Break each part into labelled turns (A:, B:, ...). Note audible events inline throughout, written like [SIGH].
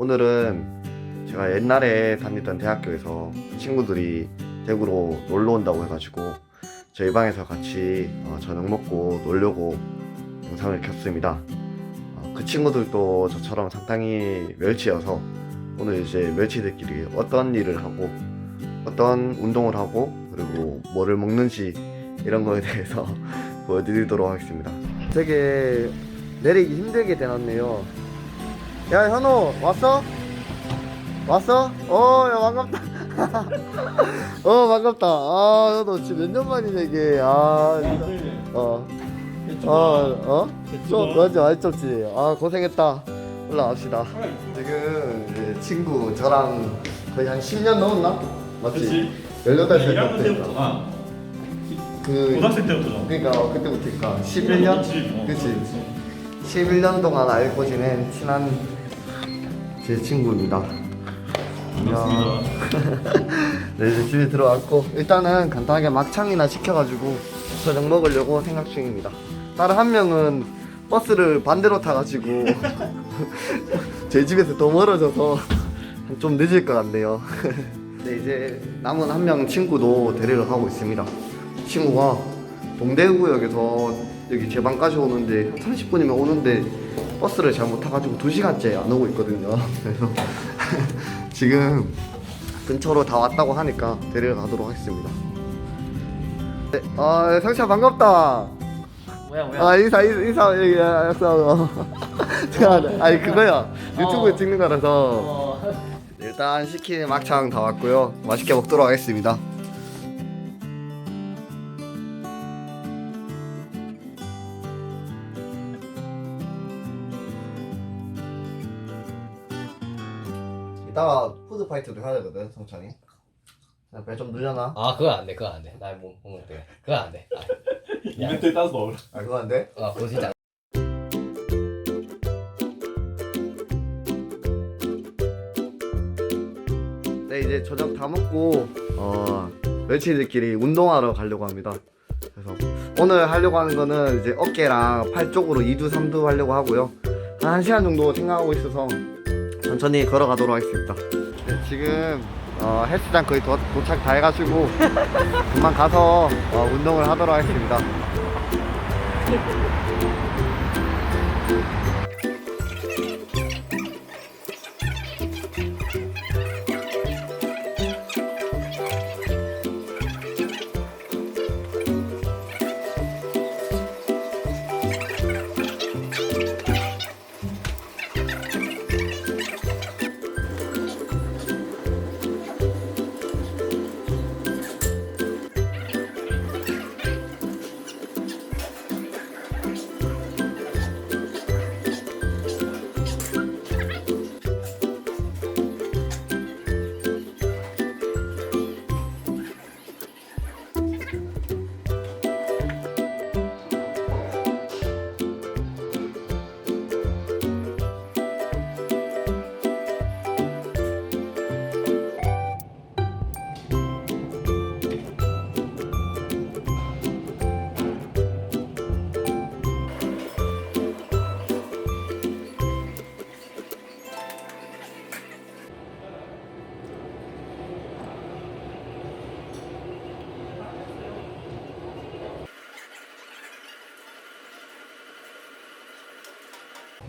A: 오늘은 제가 옛날에 다니던 대학교에서 친구들이 대구로 놀러 온다고 해가지고 저희 방에서 같이 어, 저녁 먹고 놀려고 영상을 켰습니다. 어, 그 친구들도 저처럼 상당히 멸치여서 오늘 이제 멸치들끼리 어떤 일을 하고 어떤 운동을 하고 그리고 뭐를 먹는지 이런 거에 대해서 [LAUGHS] 보여드리도록 하겠습니다. 되게 내리기 힘들게 되었네요. 야 현호 왔어? 왔어? 어, 야 반갑다. [LAUGHS] 어 반갑다. 아 현호 지금 몇 년 만이냐 이게. 아, 진짜. 어, 어, 어? 좀 맞지 많이 좁지. 아 고생했다. 올라갑시다. 지금 이제 친구 저랑 거의 한 10년 넘었나? 맞지?
B: 그치.
A: 18살
B: 1학년
A: 때부터.
B: 때부터
A: 아그
B: 고등학생 때부터
A: 그러니까 어, 그때부터니까 11년?
B: 어.
A: 그치 11년 동안 알고 지낸 친한 제 친구입니다.
B: 반갑습니다. [LAUGHS]
A: 네 이제 집에 들어왔고 일단은 간단하게 막창이나 시켜가지고 저녁 먹으려고 생각 중입니다. 다른 한 명은 버스를 반대로 타가지고 [LAUGHS] 제 집에서 더 멀어져서 좀 늦을 것 같네요. [LAUGHS] 네 이제 남은 한 명 친구도 데리러 가고 있습니다. 친구가 동대구역에서 여기 제 방까지 오는데 한 30분이면 오는데 버스를 잘못 타가지고 2시간째 안 오고 있거든요. [LAUGHS] 그래서 [LAUGHS] 지금 근처로 다 왔다고 하니까 데리러 가도록 하겠습니다. 네, 아 상차 반갑다.
C: 뭐야 뭐야?
A: 아 인사 인사 인사 여기 약사 [LAUGHS] 제가 아니 그거야 유튜브에
C: 어.
A: 찍는 거라서.
C: 어,
A: 일단 시킨 막창 다 왔고요. 맛있게 먹도록 하겠습니다 이따가 푸드 파이트도 해야 되거든 성찬이 배좀 늘려나?
C: 아 그건 안돼 그건 안돼 나못 먹을 때 그건 안돼 아,
B: 이벤트에 따라서 먹으라
A: 아 그거 안 돼?
C: 아 그거 진짜
A: 네 이제 저녁 다 먹고 어 멸치들끼리 운동하러 가려고 합니다. 그래서 오늘 하려고 하는 거는 이제 어깨랑 팔 쪽으로 2두 3두 하려고 하고요. 한 1시간 정도 생각하고 있어서 천천히 걸어가도록 하겠습니다. 네, 지금 어, 헬스장 거의 도, 도착 다 해가지고 [LAUGHS] 금방 가서 어, 운동을 하도록 하겠습니다.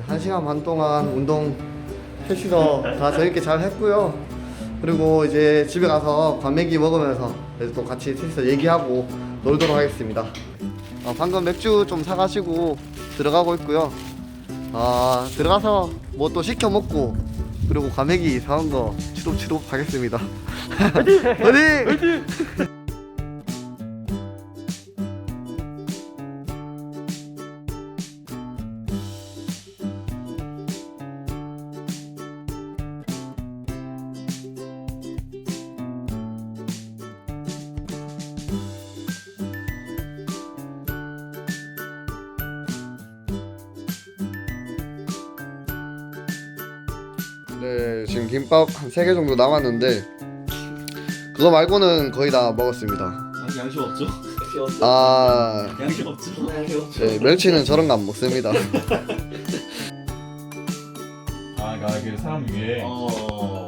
A: 한 시간 반 동안 운동 셋이서 다 재밌게 잘 했고요. 그리고 이제 집에 가서 과메기 먹으면서 이제 또 같이 셋이서 얘기하고 놀도록 하겠습니다. 어, 방금 맥주 좀 사가시고 들어가고 있고요. 아 들어가서 뭐 또 시켜 먹고 그리고 과메기 사온 거 치룩치룩 하겠습니다. [LAUGHS] 화이팅! 네, 지금 김밥 한 3개 정도 남았는데 그거 말고는 거의 다 먹었습니다.
B: 아, 양심 없죠?
A: 아,
B: 양심 없죠?
A: 네, 멸치는 저런 거 안 먹습니다.
B: 아, 그러니까 그 사람 위해
C: 어.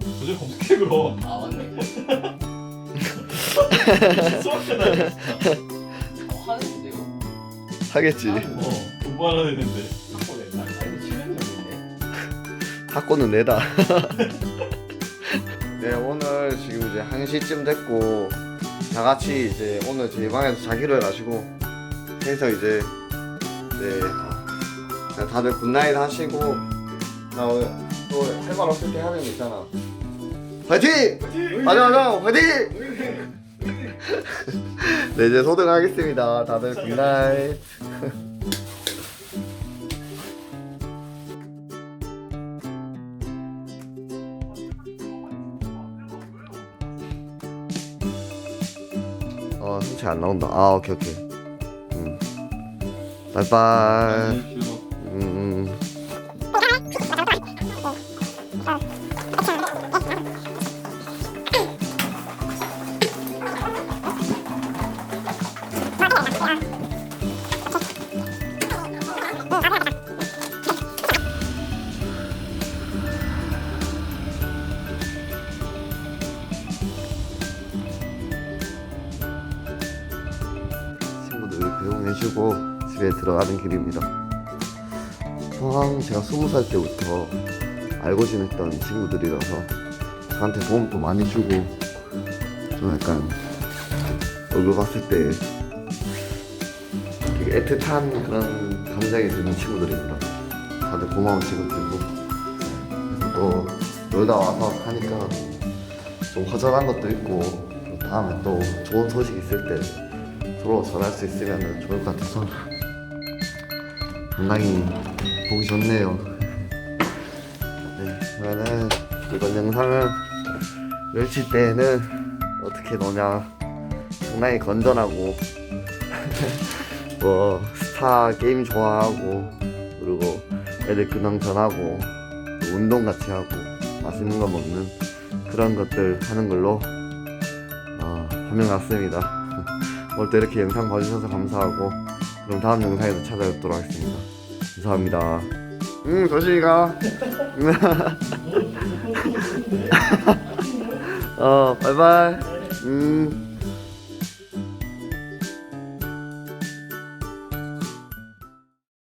B: 도저히 검색해 그럼
C: 아 맞네. [LAUGHS]
B: 수학하다
C: 어, 하는데 이거.
A: 하겠지.
B: 어 공부하려 했는데
A: 학고는 내다. [LAUGHS] 네 오늘 지금 이제 1 시쯤 됐고 다 같이 이제 오늘 저희 방에서 자기로 해가지고 해서 이제 네 다들 굿나잇 하시고 나 오늘 또할 말 없을 때 하는 거 있잖아. 화이팅! 맞아 맞아 화이팅! [LAUGHS] 네 이제 소등하겠습니다. 다들 굿나잇. 어 승채 안 나온다. 아 오케이 오케이. 음. 바이바이. 해주고 집에 들어가는 길입니다. 포항 제가 스무 살 때부터 알고 지냈던 친구들이라서 저한테 도움도 많이 주고 좀 약간 얼굴 봤을 때 되게 애틋한 그런 감정이 드는 친구들입니다. 다들 고마운 친구들이고 또 놀다 와서 하니까 좀 허전한 것도 있고 또 다음에 또 좋은 소식 있을 때 서로 전할 수 있으면 좋을 것 같아서 상당히 보기 좋네요. 네, 그러면은 이번 영상은 멸치 때는 어떻게 노냐 상당히 건전하고 [LAUGHS] 뭐 스타 게임 좋아하고 그리고 애들 근황 전하고 또 운동 같이 하고 맛있는 거 먹는 그런 것들 하는 걸로 어, 하면 같습니다. 오늘 또 이렇게 영상 봐주셔서 감사하고 그럼 다음 영상에서 찾아뵙도록 하겠습니다. 감사합니다. 응 조심히 가. 어 바이바이. 음.